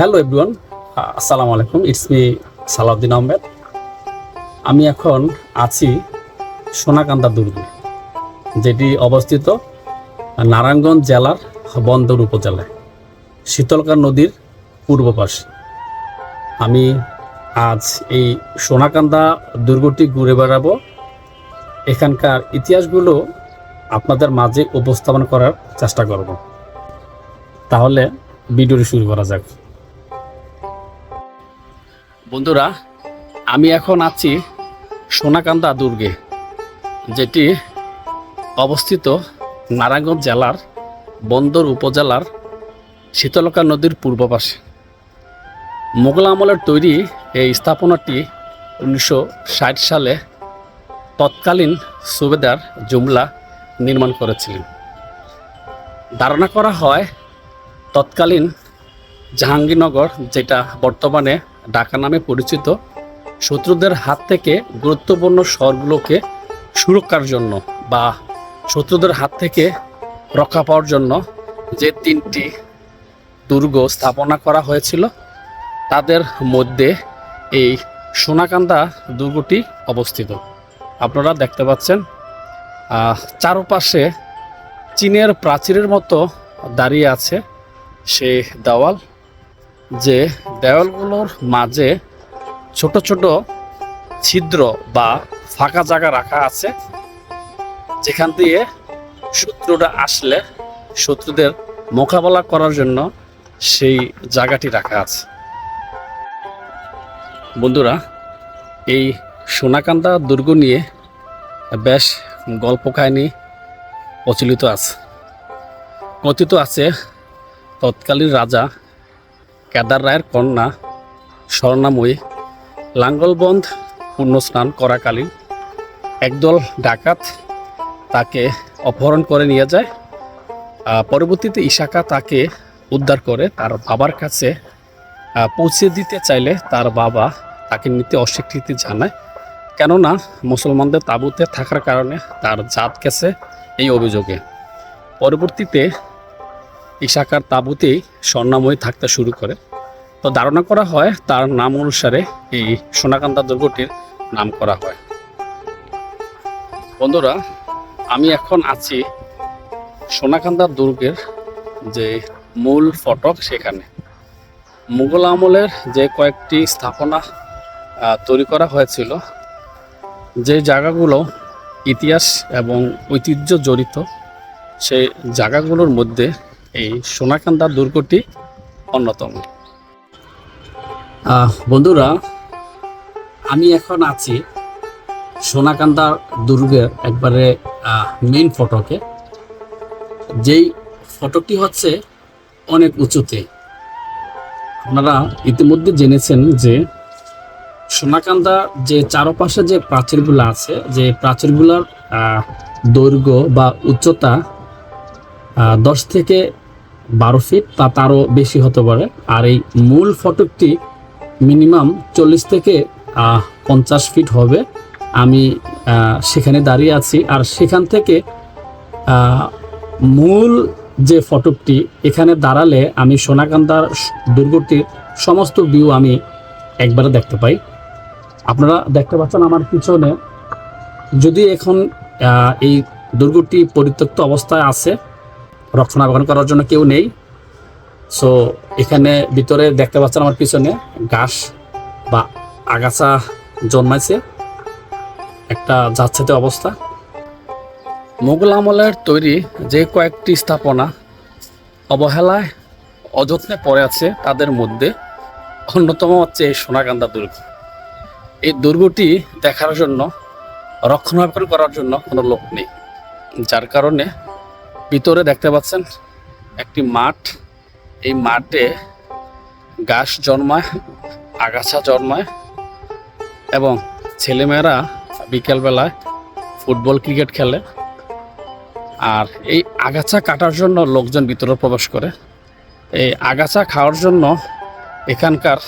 Hello everyone, আসসালামু আলাইকুম, it's me Salauddin Ahmed. আমি এখন আছি সোনাকান্দা দুর্গে, যেটি অবস্থিত নারায়ণগঞ্জ জেলার বন্দর উপজেলায়, শীতলকার নদীর পূর্ব পাশে। আমি আজ এই সোনাকান্দা দুর্গটি ঘুরে বেড়াবো। এখানকার ইতিহাসগুলো আপনাদের মাঝে উপস্থাপন করার চেষ্টা করব। তাহলে ভিডিওটি শুরু করা যাক। বন্ধুরা, আমি এখন আছি সোনাকান্দা দুর্গে, যেটি অবস্থিত নারায়ণগঞ্জ জেলার বন্দর উপজেলার শীতলকা নদীর পূর্ব পাশে। মোগল আমলের তৈরি এই স্থাপনাটি উনিশশো ষাট সালে তৎকালীন সুবেদার জুমলা নির্মাণ করেছিলেন। ধারণা করা হয়, তৎকালীন জাহাঙ্গীরনগর, যেটা বর্তমানে ঢাকা নামে পরিচিত শত্রুদের হাত থেকে গুরুত্বপূর্ণ শহরগুলোকে সুরক্ষার জন্য বা শত্রুদের হাত থেকে রক্ষা পাওয়ার জন্য যে তিনটি দুর্গ স্থাপনা করা হয়েছিল, তাদের মধ্যে এই সোনাকান্দা দুর্গটি অবস্থিত। আপনারা দেখতে পাচ্ছেন চারপাশে চীনের প্রাচীরের মতো দাঁড়িয়ে আছে সে দেওয়াল। যে দেওয়ালগুলোর মাঝে ছোট ছোট ছিদ্র বা ফাঁকা জায়গা রাখা আছে, যেখান দিয়ে শত্রুরা আসলে শত্রুদের মোকাবেলা করার জন্য সেই জায়গাটি রাখা আছে। বন্ধুরা, এই সোনাকান্দা দুর্গ নিয়ে বেশ গল্প কাহিনী প্রচলিত আছে। কথিত আছে, তৎকালীন রাজা কেদার রায়ের কন্যা স্বর্ণাময়ী লাঙ্গলবন্ধ পূর্ণ স্নান করাকালীন একদল ডাকাত তাকে অপহরণ করে নিয়ে যায়। পরবর্তীতে ইশাকা তাকে উদ্ধার করে তার বাবার কাছে পৌঁছে দিতে চাইলে তার বাবা তাকে নিতে অস্বীকৃতি জানায়। কেননা মুসলমানদের তাঁবুতে থাকার কারণে তার জাত গেছে এই অভিযোগে। পরবর্তীতে ইশাকার তাঁবুতেই স্বর্ণাময়ী থাকতে শুরু করে। তো ধারণা করা হয় তার নাম অনুসারে এই সোনাকান্দা দুর্গটির নাম করা হয়। বন্ধুরা, আমি এখন আছি সোনাকান্দা দুর্গের যে মূল ফটক সেখানে। মুঘল আমলের যে কয়েকটি স্থাপনা তৈরি করা হয়েছিল, যে জায়গাগুলো ইতিহাস এবং ঐতিহ্য জড়িত, সেই জায়গাগুলোর মধ্যে এই সোনাকান্দা দুর্গটি অন্যতম। বন্ধুরা, আমি এখন আছি সোনাকান্দা দুর্গের একবারে মেইন ফটকে যেই ফটকটি হচ্ছে অনেক উঁচুতে। আপনারা ইতিমধ্যে জেনেছেন যে সোনাকান্দা যে চারপাশে যে প্রাচীরগুলো আছে, যে প্রাচীরগুলোর দৈর্ঘ্য বা উচ্চতা দশ থেকে বারো ফিট তা তারও বেশি হতে পারে। আর এই মূল ফটকটি মিনিমাম চল্লিশ থেকে পঞ্চাশ ফিট হবে। আমি সেখানে দাঁড়িয়ে আছি। আর সেখান থেকে মূল যে ফটকটি, এখানে দাঁড়ালে আমি সোনাকান্দার দুর্গটির সমস্ত ভিউ আমি একবারে দেখতে পাই। আপনারা দেখতে পাচ্ছেন আমার পিছনে। যদি এখন এই দুর্গটি পরিত্যক্ত অবস্থায় আছে রক্ষণাবেক্ষণ করার জন্য কেউ নেই। সো এখানে ভিতরে দেখতে পাচ্ছেন আমার পিছনে ঘাস বা আগাছা জন্মাইছে। একটা যাচ্ছেতে অবস্থা। মোগল আমলের তৈরি যে কয়েকটি স্থাপনা অবহেলায় অযত্নে পড়ে আছে তাদের মধ্যে অন্যতম হচ্ছে এই সোনাকান্দা দুর্গ। এই দুর্গটি দেখার জন্য, রক্ষণাবেক্ষণ করার জন্য কোনো লোক নেই, যার কারণে ভিতরে দেখতে পাচ্ছেন একটি মাঠ। এই মাঠে ঘাস জন্মায়, আগাছা জন্মায় এবং ছেলেমেয়েরা বিকেলবেলায় ফুটবল ক্রিকেট খেলে। আর এই আগাছা কাটার জন্য লোকজন ভিতরে প্রবেশ করে। এই আগাছা খাওয়ার জন্য এখানকার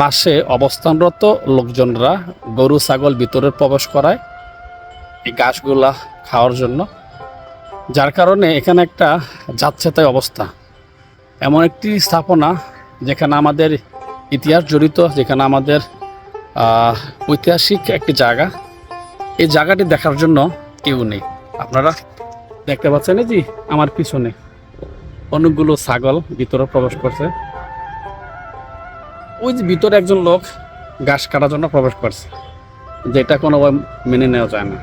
পাশে অবস্থানরত লোকজনরা গরু, ছাগল ভিতরে প্রবেশ করায়। এই গাছগুলা খাওয়ার জন্য যার কারণে এখানে একটা যাচ্ছেতাই অবস্থা। এমন একটি স্থাপনা যেখানে আমাদের ইতিহাস জড়িত, যেখানে আমাদের ঐতিহাসিক একটি জায়গা। এই জায়গাটি দেখার জন্য কেউ নেই। আপনারা দেখতে পাচ্ছেন জি আমার পিছনে অনেকগুলো ছাগল ভিতরে প্রবেশ করছে। ওই যে ভিতরে একজন লোক ঘাস কাটার জন্য প্রবেশ করছে। যেটা কোনো মেনে নেওয়া যায় না।